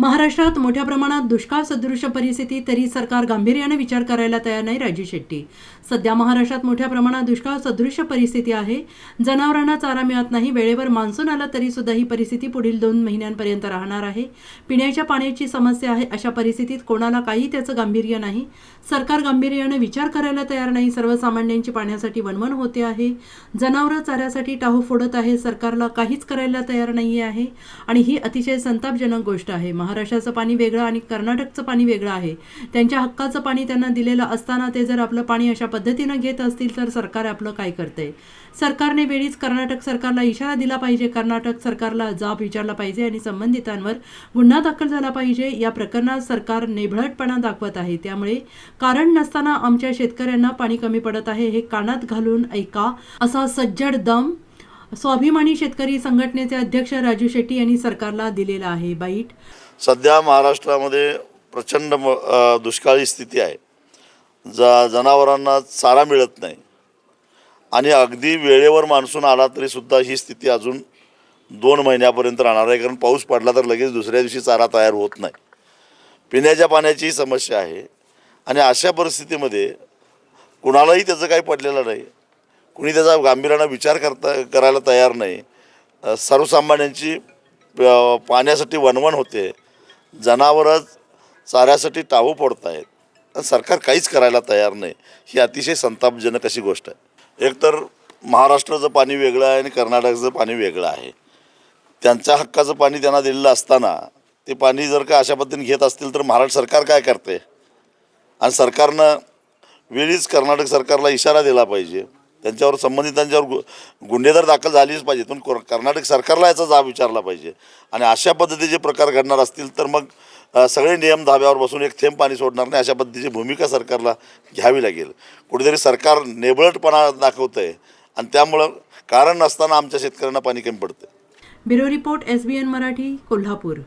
महाराष्ट्रात मोठ्या प्रमाणात दुष्काळ सदृश परिस्थिती तरी सरकार गांभीर्याने विचार करायला तयार नाही राजू शेट्टी. सध्या महाराष्ट्रात मोठ्या प्रमाणात दुष्काळ सदृश परिस्थिती आहे. जनावरांना चारा मिळत नाही वेळेवर मान्सून आला तरी सुद्धा ही परिस्थिती पुढील दोन महिन्यांपर्यंत राहणार आहे. पिण्याच्या पाण्याची समस्या आहे अशा परिस्थितीत कोणाला काही त्याचं गांभीर्य नाही. सरकार गांभीर्याने विचार करायला तयार नाही सर्वसामान्यांची पाण्यासाठी वणवण होते आहे. जनावरं चाऱ्यासाठी टाहू फोडत आहे सरकारला काहीच करायला तयार नाही आहे. आणि ही अतिशय संतापजनक गोष्ट आहे. महाराष्ट्राचं पाणी वेगळं आणि कर्नाटकचं पाणी वेगळं आहे. त्यांच्या हक्काचं पाणी त्यांना दिलेलं असताना ते जर आपलं पाणी अशा पद्धतीनं घेत असतील तर सरकार आपलं काय करतंय सरकारने वेळीच कर्नाटक सरकारला इशारा दिला पाहिजे. कर्नाटक सरकारला जाब विचारला पाहिजे आणि संबंधितांवर गुन्हा दाखल झाला पाहिजे. या प्रकरणात सरकार नेभळटपणा दाखवत आहे. त्यामुळे कारण नसताना आमच्या शेतकऱ्यांना पाणी कमी पडत आहे. हे कानात घालून ऐका. असा सज्जड दम स्वाभिमानी शेतकरी संघटनेचे अध्यक्ष राजू शेट्टी यांनी सरकारला दिलेला आहे बाईट. सध्या महाराष्ट्रामध्ये प्रचंड दुष्काळी स्थिती आहे. जा जनावरांना चारा मिळत नाही. आणि अगदी वेळेवर मान्सून आला तरी सुद्धा ही स्थिती अजून दोन महिन्यापर्यंत राहणार आहे. कारण पाऊस पडला तर लगेच दुसऱ्या दिवशी चारा तयार होत नाही. पिण्याच्या पाण्याचीही समस्या आहे. आणि अशा परिस्थितीमध्ये कुणालाही त्याचं काही पडलेलं नाही. कुणी त्याचा गांभीर्यानं विचार करता करायला तयार नाही. सर्वसामान्यांची पाण्यासाठी वणवण होते. जनावरं चाऱ्यासाठी टाहू पडत आहेत आणि सरकार काहीच करायला तयार नाही. ही अतिशय संतापजनक अशी गोष्ट आहे. एकतर महाराष्ट्राचं पाणी वेगळं आहे आणि कर्नाटकाचं पाणी वेगळं आहे. त्यांच्या हक्काचं पाणी त्यांना दिलेलं असताना ते पाणी जर का अशा पद्धतीने घेत असतील तर महाराष्ट्र सरकार काय करते? आणि सरकारनं वेळीच कर्नाटक सरकारला इशारा दिला पाहिजे. त्यांच्यावर संबंधितांच्यावर गु गुन्हेदार दाखल झालीच पाहिजे. पण कर्नाटक सरकारला याचा जाब विचारला पाहिजे. आणि अशा पद्धतीचे प्रकार घडणार असतील तर मग सगळे नियम धाब्यावर बसून एक थेंब पाणी सोडणार नाही अशा पद्धतीची भूमिका सरकारला घ्यावी लागेल. कुठेतरी सरकार नेबळटपणा दाखवतं आहे आणि त्यामुळं कारण नसताना आमच्या शेतकऱ्यांना पाणी कमी पडतं bureau report S B N Marathi Kolhapur.